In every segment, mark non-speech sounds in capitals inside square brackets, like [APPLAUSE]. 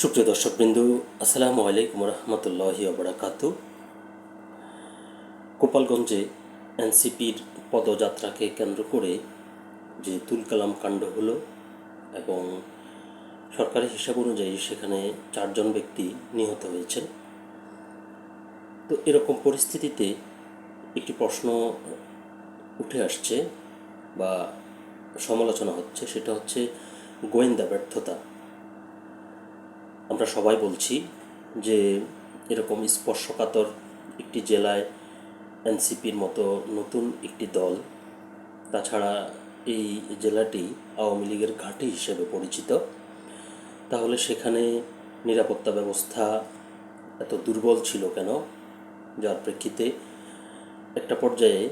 সুপ্রিয় দর্শকবৃন্দ, আসসালামু আলাইকুম রহমতুল্লাহি ওবরাকাত। গোপালগঞ্জে এনসিপির পদযাত্রাকে কেন্দ্র করে যে তুলকালাম কাণ্ড হলো এবং সরকারি হিসাব অনুযায়ী সেখানে চারজন ব্যক্তি নিহত হয়েছেন। তো এরকম পরিস্থিতিতে একটি প্রশ্ন উঠে আসছে বা সমালোচনা হচ্ছে, সেটা হচ্ছে গোয়েন্দা ব্যর্থতা। আমরা সবাই বলছি যে এরকম স্পর্শকাতর একটি জেলায় এনসিপির মতো নতুন একটি দল, তাছাড়া এই জেলাটি আওয়ামী লীগের ঘাঁটি হিসেবে পরিচিত। তাহলে সেখানে নিরাপত্তা ব্যবস্থা এত দুর্বল ছিল কেন? যার প্রেক্ষিতে একটা পর্যায়ে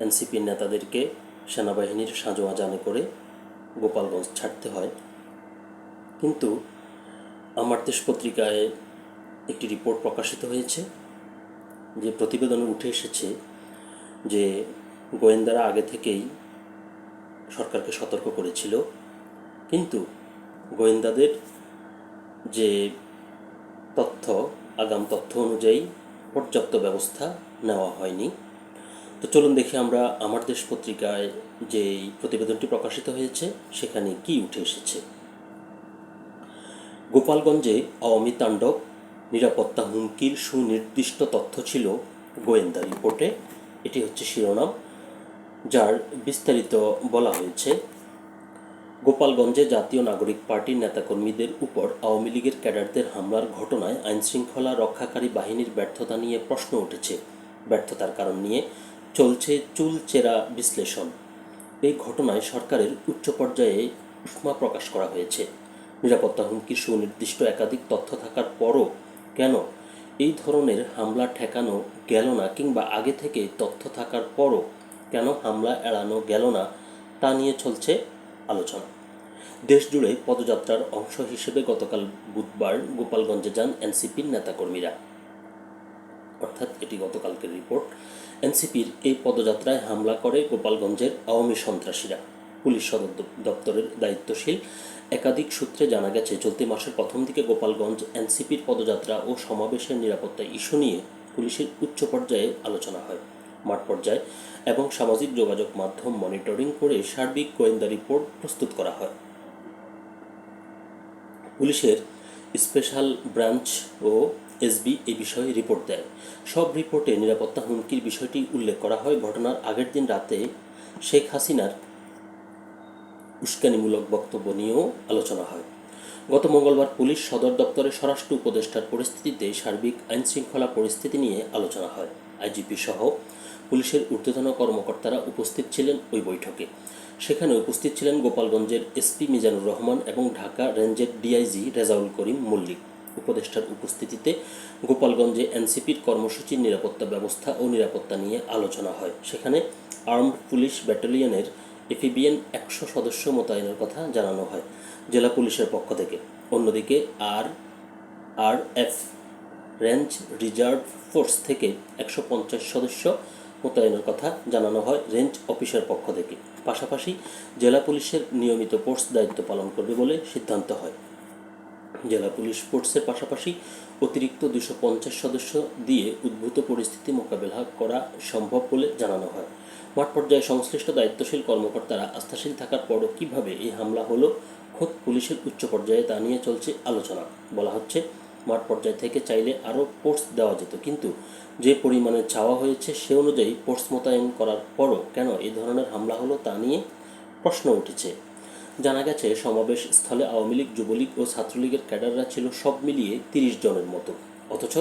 এনসিপির নেতাদেরকে সেনাবাহিনীর সাঁজোয়া জানে করে গোপালগঞ্জ ছাড়তে হয়। কিন্তু আমার দেশ পত্রিকায় একটি রিপোর্ট প্রকাশিত হয়েছে, যে প্রতিবেদনে উঠে এসেছে যে গোয়েন্দারা আগে থেকেই সরকারকে সতর্ক করেছিল। কিন্তু গোয়েন্দাদের যে তথ্য, আগাম তথ্য অনুযায়ী পর্যাপ্ত ব্যবস্থা নেওয়া হয়নি। তো চলুন দেখি আমরা আমার দেশ পত্রিকায় যে প্রতিবেদনটি প্রকাশিত হয়েছে, সেখানে কি উঠে এসেছে। গোপালগঞ্জে আওয়ামী তাণ্ডব নিরাপত্তা হুমকির সুনির্দিষ্ট তথ্য ছিল গোয়েন্দা রিপোর্টে। এটি হচ্ছে শিরোনাম, যার বিস্তারিত বলা হয়েছে। গোপালগঞ্জে জাতীয় নাগরিক পার্টির নেতাকর্মীদের উপর আওয়ামী লীগের ক্যাডারদের হামলার ঘটনায় আইনশৃঙ্খলা রক্ষাকারী বাহিনীর ব্যর্থতা নিয়ে প্রশ্ন উঠেছে। ব্যর্থতার কারণ নিয়ে চলছে চুলচেরা বিশ্লেষণ। এই ঘটনায় সরকারের উচ্চ পর্যায়ে উষ্মা প্রকাশ করা হয়েছে। নিরাপত্তা হুমকির সুনির্দিষ্ট একাধিক তথ্য থাকার পরও কেন এই ধরনের হামলা ঠেকানো গেল না কিংবা আগে থেকে তথ্য থাকার পরও কেন হামলা এড়ানো গেল না, তা নিয়ে চলছে আলোচনা। দেশজুড়ে পদযাত্রার অংশ হিসেবে গতকাল বুধবার গোপালগঞ্জে যান এনসিপির নেতাকর্মীরা। অর্থাৎ এটি গতকালকের রিপোর্ট। এনসিপির এই পদযাত্রায় হামলা করে গোপালগঞ্জের আওয়ামী সন্ত্রাসীরা। পুলিশ সদর দপ্তরের দায়িত্বশীল। একাধিক সূত্রে জানা গেছে, চলতি মাসের প্রথম দিকে গোপালগঞ্জ এনসিপির পদযাত্রা ও সমাবেশের নিরাপত্তা ইস্যু নিয়ে পুলিশের উচ্চ পর্যায়ে আলোচনা হয়। মাঠ পর্যায়ে এবং সামাজিক যোগাযোগ মাধ্যম মনিটরিং করে সার্বিক গোয়েন্দা রিপোর্ট প্রস্তুত করা হয়। পুলিশের স্পেশাল ব্রাঞ্চ ও এসবি এ বিষয়ে রিপোর্ট দেয়। সব রিপোর্টে নিরাপত্তা হুমকির বিষয়টি উল্লেখ করা হয়। ঘটনার আগের দিন রাতে শেখ হাসিনার উস্কানিমূলক বক্তব্য নিয়েও আলোচনা হয়। গত মঙ্গলবার পুলিশ সদর দপ্তরে স্বরাষ্ট্র উপদেষ্টার পরিস্থিতিতে সার্বিক আইনশৃঙ্খলা পরিস্থিতি নিয়ে আলোচনা হয়। আইজিপি সহ পুলিশের ঊর্ধ্বতন কর্মকর্তারা উপস্থিত ছিলেন ওই বৈঠকে। সেখানে উপস্থিত ছিলেন গোপালগঞ্জের এসপি মিজানুর রহমান এবং ঢাকা রেঞ্জের ডিআইজি রেজাউল করিম মল্লিক। উপদেষ্টার উপস্থিতিতে গোপালগঞ্জে এনসিপির কর্মসূচির নিরাপত্তা ব্যবস্থা ও নিরাপত্তা নিয়ে আলোচনা হয়। সেখানে আর্মড পুলিশ ব্যাটালিয়নের এফিবিএন একশো সদস্য মোতায়েনের কথা জানানো হয় জেলা পুলিশের পক্ষ থেকে। অন্যদিকে R R F range reserve force থেকে একশো পঞ্চাশ সদস্য মোতায়েনের কথা জানানো হয় রেঞ্জ অফিসের পক্ষ থেকে। পাশাপাশি জেলা পুলিশের নিয়মিত ফোর্স দায়িত্ব পালন করবে বলে সিদ্ধান্ত হয়। জেলা পুলিশ ফোর্সের পাশাপাশি অতিরিক্ত দুশো পঞ্চাশ সদস্য দিয়ে উদ্ভূত পরিস্থিতি মোকাবেলা করা সম্ভব বলে জানানো হয়। মাঠ পর্যায়ে সংশ্লিষ্ট দায়িত্বশীল কর্মকর্তারা আস্থাশীল থাকার পরও কীভাবে এই হামলা হলো, খোদ পুলিশের উচ্চ পর্যায়ে তা নিয়ে চলছে আলোচনা। বলা হচ্ছে মাঠ পর্যায় থেকে চাইলে আরও ফোর্স দেওয়া যেত, কিন্তু যে পরিমাণে চাওয়া হয়েছে সে অনুযায়ী ফোর্স মোতায়েন করার পরও কেন এই ধরনের হামলা হলো তা নিয়ে প্রশ্ন উঠেছে। জানা গেছে সমাবেশ স্থলে আওয়ামী লীগ, যুবলীগ ও ছাত্রলীগের ক্যাডাররা ছিল সব মিলিয়ে তিরিশ জনের মতো। অথচ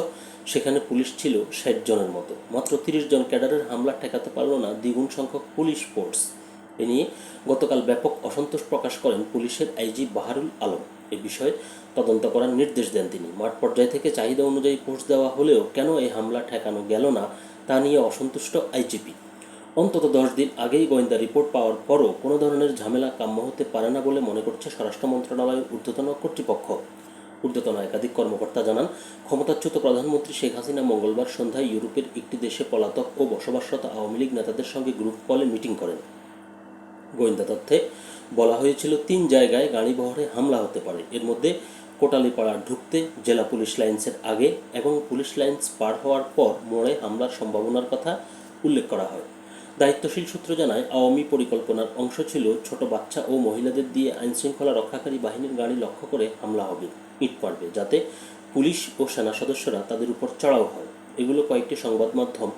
সেখানে পুলিশ ছিল ষাট জনের মতো। মাত্র তিরিশ জন ক্যাডারের হামলা ঠেকাতে পারল না দ্বিগুণ সংখ্যক পুলিশ ফোর্স। এ নিয়ে গতকাল ব্যাপক অসন্তোষ প্রকাশ করেন পুলিশের আইজি বাহারুল আলম। এ বিষয়ে তদন্ত করার নির্দেশ দেন তিনি। মাঠ পর্যায় থেকে চাহিদা অনুযায়ী ফোর্স দেওয়া হলেও কেন এই হামলা ঠেকানো গেল না, তা নিয়ে অসন্তুষ্ট আইজিপি। অন্তত দশ দিন আগেই গোয়েন্দা রিপোর্ট পাওয়ার পরও কোনো ধরনের ঝামেলা কাম্য হতে পারে না বলে মনে করছে স্বরাষ্ট্র মন্ত্রণালয়ের ঊর্ধ্বতন কর্তৃপক্ষ। ঊর্ধ্বতন একাধিক কর্মকর্তা জানান, ক্ষমতাচ্যুত প্রধানমন্ত্রী শেখ হাসিনা মঙ্গলবার সন্ধ্যায় ইউরোপের একটি দেশে পলাতক ও বসবাসরত আওয়ামী লীগ নেতাদের সঙ্গে গ্রুপ কলে মিটিং করেন। গোয়েন্দা তথ্যে বলা হয়েছিল, তিন জায়গায় গাড়ি বহরে হামলা হতে পারে। এর মধ্যে কোটালীপাড়া ঢুকতে জেলা পুলিশ লাইন্সের আগে এবং পুলিশ লাইন্স পার হওয়ার পর মোড়ে হামলার সম্ভাবনার কথা উল্লেখ করা হয়। দায়িত্বশীল সূত্র জানায়, আওয়ামী পরিকল্পনার অংশ ছিল ছোট বাচ্চা ও মহিলাদের দিয়ে আইনশৃঙ্খলা রক্ষাকারী বাহিনীর গাড়ি লক্ষ্য করে হামলা হবে ইট পারবে, যাতে পুলিশ ও সেনা সদস্যরা তাদের উপর চড়াও হয়। এগুলো কয়েকটি সংবাদ মাধ্যম,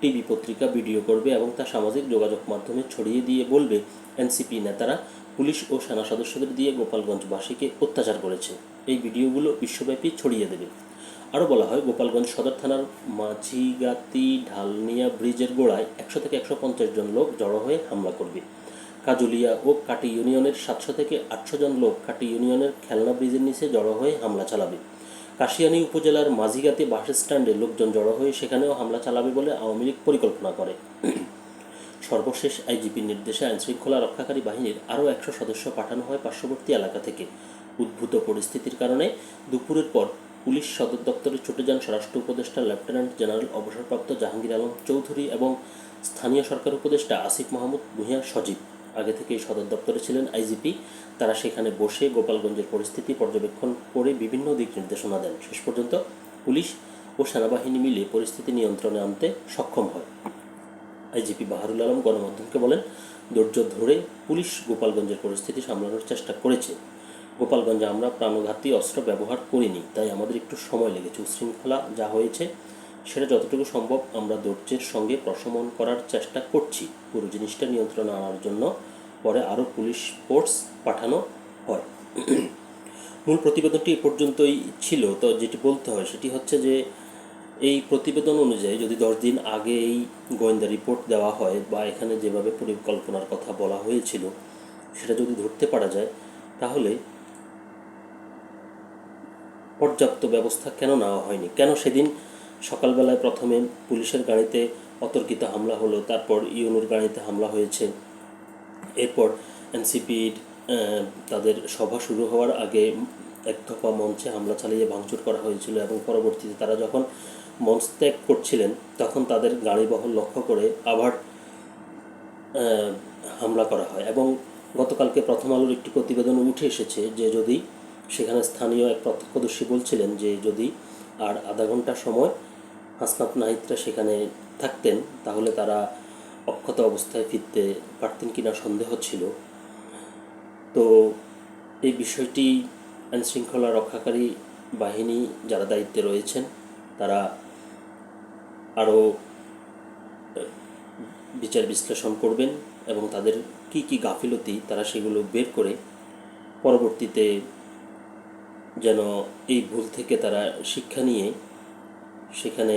টিভি পত্রিকা, ভিডিও করবে এবং তা সামাজিক যোগাযোগ মাধ্যমে ছড়িয়ে দিয়ে বলবে এনসিপি নেতারা পুলিশ ও সেনা সদস্যদের দিয়ে গোপালগঞ্জবাসীকে অত্যাচার করেছে। এই ভিডিওগুলো বিশ্বব্যাপী ছড়িয়ে দেবে। আরও বলা হয়, গোপালগঞ্জ সদর থানার মাঝিগাতি ঢালনিয়া ব্রিজের গোড়ায় একশো থেকে একশো পঞ্চাশ জন লোক জড়ো হয়ে হামলা করবে। কাজুলিয়া ও কাটি ইউনিয়নের সাতশো থেকে আটশো জন লোক কাটি ইউনিয়নের খেলনা ব্রিজের নিচে জড়ো হয়ে হামলা চালাবে। কাশিয়ানী উপজেলার মাঝিগাতি বাস স্ট্যান্ডে লোকজন জড়ো হয়ে সেখানেও হামলা চালাবে বলে আওয়ামী লীগ পরিকল্পনা করে। সর্বশেষ আইজিপির নির্দেশে আইনশৃঙ্খলা রক্ষাকারী বাহিনীর আরও একশো সদস্য পাঠানো হয় পার্শ্ববর্তী এলাকা থেকে। উদ্ভূত পরিস্থিতির কারণে দুপুরের পর পুলিশ সদর দপ্তরে ছুটে যান স্বরাষ্ট্র উপদেষ্টা লেফটেন্যান্ট জেনারেল অবসরপ্রাপ্ত জাহাঙ্গীর আলম চৌধুরী এবং স্থানীয় সরকার উপদেষ্টা আসিফ মাহমুদ ভূঁইয়া সজীব। আগে থেকেই সদর দপ্তরে ছিলেন আইজিপি। তারা সেখানে বসে গোপালগঞ্জের পরিস্থিতি পর্যবেক্ষণ করে বিভিন্ন দিক নির্দেশনা দেন। শেষ পর্যন্ত পুলিশ ও সেনাবাহিনী মিলে পরিস্থিতি নিয়ন্ত্রণে আনতে সক্ষম হয়। আইজিপি বাহারুল আলম গণমাধ্যমকে বলেন, ধৈর্য ধরে পুলিশ গোপালগঞ্জের পরিস্থিতি সামলানোর চেষ্টা করেছে। গোপালগঞ্জে আমরা প্রাণঘাতী অস্ত্র ব্যবহার করিনি, তাই আমাদের একটু সময় লেগেছে। উশৃঙ্খলা যা হয়েছে, সেটা যতটুকু সম্ভব আমরা ধৈর্যের সঙ্গে প্রশমন করার চেষ্টা করছি। পুরো জিনিসটা নিয়ন্ত্রণে আনার জন্য পরে আরও পুলিশ ফোর্স পাঠানো হয়। [CLEARS THROAT] মূল প্রতিবেদনটি এ পর্যন্তই ছিল। তো যেটি বলতে হয়, সেটি হচ্ছে যে এই প্রতিবেদন অনুযায়ী যদি দশ দিন আগে এই গোয়েন্দা রিপোর্ট দেওয়া হয় বা এখানে যেভাবে পরিকল্পনার কথা বলা হয়েছিল, সেটা যদি ধরতে পারা যায়, তাহলে পর্যাপ্ত ব্যবস্থা কেন নেওয়া হয়নি? কেন সেদিন সকালবেলায় প্রথমে পুলিশের গাড়িতে অতর্কিত হামলা হলো, তারপর ইউনুর গাড়িতে হামলা হয়েছে, এরপর এনসিপির তাদের সভা শুরু হওয়ার আগে এক দফা মঞ্চে হামলা চালিয়ে ভাঙচুর করা হয়েছিল এবং পরবর্তীতে তারা যখন মঞ্চ ত্যাগ করছিলেন, তখন তাদের গাড়ি বহর লক্ষ্য করে আবার হামলা করা হয় এবং গতকালকে প্রথম আলোর একটি প্রতিবেদন উঠে এসেছে যে যদি সেখানে স্থানীয় এক প্রত্যক্ষদর্শী বলছিলেন যে যদি আর আধা ঘণ্টা সময় হাসনাত নাহিদরা সেখানে থাকতেন, তাহলে তারা অক্ষত অবস্থায় ফিরতে পারতেন কিনা সন্দেহ ছিল। তো এই বিষয়টি আইনশৃঙ্খলা রক্ষাকারী বাহিনী যারা দায়িত্বে রয়েছেন, তারা আরও বিচার বিশ্লেষণ করবেন এবং তাদের কি কি গাফিলতি তারা সেগুলো বের করে পরবর্তীতে যেন এই ভুল থেকে তারা শিক্ষা নিয়ে সেখানে,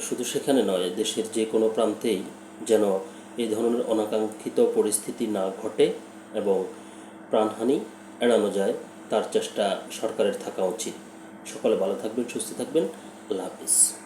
শুধু সেখানে নয়, দেশের যে কোনো প্রান্তেই যেন এই ধরনের অনাকাঙ্ক্ষিত পরিস্থিতি না ঘটে এবং প্রাণহানি এড়ানো যায়। তার চেষ্টা সরকারের থাকা উচিত। সকলে ভালো থাকবেন সুস্থ থাকবেন। আল্লাহ হাফিজ।